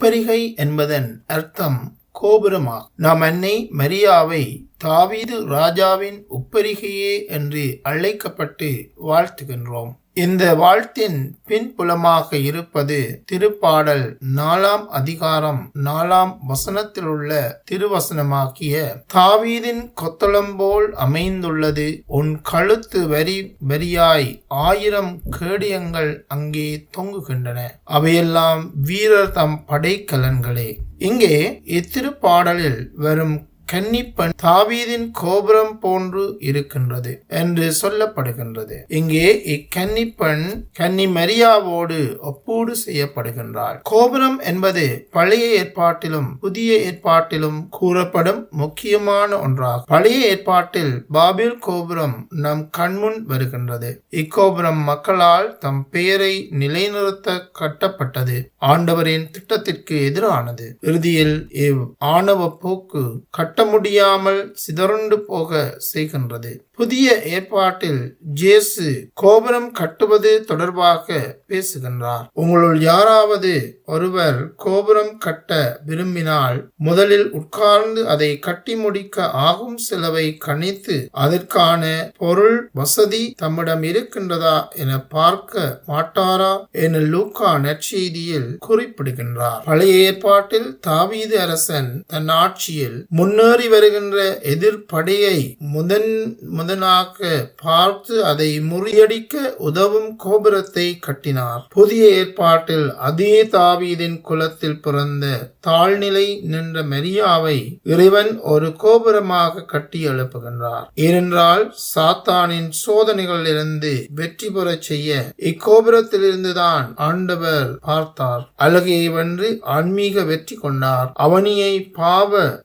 உப்பரிகை என்பதன் அர்த்தம் கோபுரமா? நாம் அன்னை மரியாவை தாவீது ராஜாவின் உப்பரிகையே என்று அழைக்கப்பட்டு வாழ்த்துகின்றோம். இந்த வாழ்த்தின் பின்புலமாக இருப்பது திருப்பாடல் நாலாம் அதிகாரம் நாலாம் வசனத்திலுள்ள திருவசனமாக்கிய தாவீதின் கொத்தளம்போல் அமைந்துள்ளது. உன் கழுத்து வரி வரியாய் ஆயிரம் கேடியங்கள் அங்கே தொங்குகின்றன. அவையெல்லாம் வீரர் தம் படைக்கலன்களே. இங்கே இத்திருப்பாடலில் வரும் கன்னிப்பெண் தாவீதின் கோபுரம் போன்று இருக்கின்றது என்று சொல்லப்படுகின்றது. இங்கே இக்கன்னிப்பெண் கன்னி மரியாவோடு ஒப்பூடு செய்யப்படுகின்றார் கோபுரம் என்பது பழைய ஏற்பாட்டிலும் புதிய ஏற்பாட்டிலும் கூறப்படும் முக்கியமான ஒன்றாகும். பழைய ஏற்பாட்டில் பாபில் கோபுரம் நம் கண்முன் வருகின்றது. இக்கோபுரம் மக்களால் தம் பெயரை நிலைநிறுத்த கட்டப்பட்டது. ஆண்டவரின் திட்டத்திற்கு எதிரானது. இறுதியில் இவ் ஆணவ போக்கு கட்ட முடியாமல் சிதறுண்டு போக செய்கின்றது. புதிய ஏற்பாட்டில் ஜேசு கோபுரம் கட்டுவது தொடர்பாக பேசுகின்றார். உங்களுள் யாராவது ஒருவர் கோபுரம் கட்ட விரும்பினால் முதலில் உட்கார்ந்து அதை கட்டி முடிக்க ஆகும் செலவை கணித்து அதற்கான பொருள் வசதி தம்மிடம் இருக்கின்றதா என பார்க்க மாட்டாரா என லூக்கா நற்செய்தியில் குறிப்பிடுகின்றார். பழைய ஏற்பாட்டில் தாவீது அரசன் தன் ஆட்சியில் முன்னேறி வருகின்ற எதிர்ப்படையை முதன் முதனாக பார்த்து அதை முறியடிக்க உதவும் கோபுரத்தை கட்டினார். புதிய ஏற்பாட்டில் அதே தாவீதின் குலத்தில் பிறந்த தாழ்நிலை நின்ற மெரியாவை இறைவன் ஒரு கோபுரமாக கட்டி எழுப்புகின்றார். ஏனென்றால் சாத்தானின் சோதனைகளிலிருந்து வெற்றி பெறச் செய்ய இக்கோபுரத்திலிருந்துதான் ஆண்டவர் பார்த்தார். அழகையை வென்று ஆன்மீக வெற்றி கொண்டார். அவனியை பாவ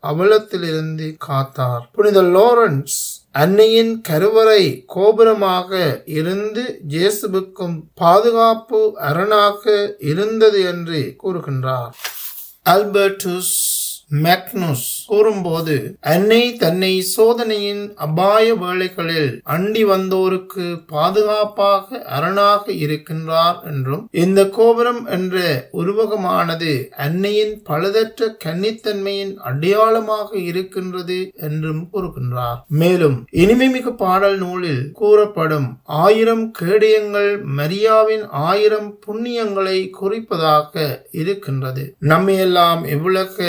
இருந்து காத்தார். புனித லோரன்ஸ் அன்னையின் கருவறை கோபுரமாக இருந்து ஜேசுவுக்கும் பாதுகாப்பு அரணாக இருந்தது என்று கூறுகின்றார். ஆல்பர்டுஸ் மேக்னோஸ் கூறும்போது அன்னை தன்னை சோதனையின் அபாய வேளைகளில் அண்டி வந்தோருக்கு பாதுகாப்பாக அரணாக இருக்கின்றார் என்றும் இந்த கோபுரம் என்ற உருவகமானது அன்னையின் பழுதற்ற கன்னித்தன்மையின் அடையாளமாக இருக்கின்றது என்றும் கூறுகின்றார். மேலும் இனிமைமிகு பாடல் நூலில் கூறப்படும் ஆயிரம் கேடயங்கள் மரியாவின் ஆயிரம் புண்ணியங்களை குறிப்பதாக இருக்கின்றது. நம்மையெல்லாம் இவ்வுலக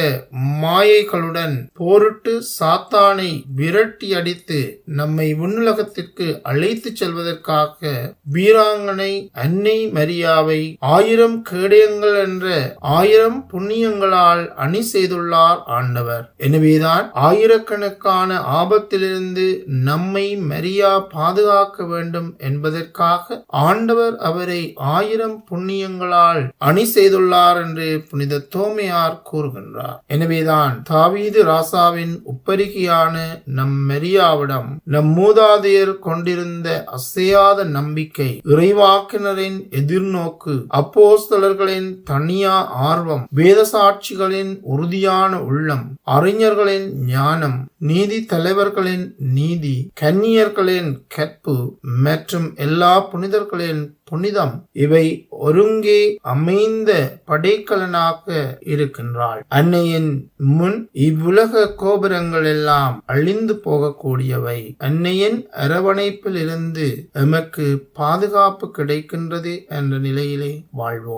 மாயைகளுடன் போரிட்டு சாத்தானை விரட்டி அடித்து நம்மை விண்ணுலகத்திற்கு அழைத்து செல்வதற்காக வீராங்கனை அன்னை மரியாவை ஆயிரம் கேடயங்கள் என்ற ஆயிரம் புண்ணியங்களால் அணி செய்துள்ளார் ஆண்டவர். எனவேதான் ஆயிரக்கணக்கான ஆபத்திலிருந்து நம்மை மரியா பாதுகாக்க வேண்டும் என்பதற்காக ஆண்டவர் அவரை ஆயிரம் புண்ணியங்களால் அணி செய்துள்ளார் என்று புனித தோமையார் கூறுகின்றார். எனவே எனவேதான் தாவீது ராசாவின் உப்பரிகையான நம் மெரியாவிடம் நம் மூதாதையர் கொண்டிருந்த அசையாத நம்பிக்கை இறைவாக்கினரின் எதிர்நோக்கு அப்போஸ்தலர்களின் தனியா ஆர்வம் வேத சாட்சிகளின் உறுதியான உள்ளம் அறிஞர்களின் ஞானம் நீதி தலைவர்களின் நீதி கன்னியர்களின் கற்பு மற்றும் எல்லா புனிதர்களின் புனிதம் இவை ஒருங்கே அமைந்த படைக்கலனாக இருக்கின்றாள். அன்னையின் முன் இவ்வுலக கோபுரங்கள் எல்லாம் அழிந்து போகக்கூடியவை. அன்னையின் அரவணைப்பில் இருந்து எமக்கு பாதுகாப்பு கிடைக்கின்றது என்ற நிலையிலே வாழ்வோம்.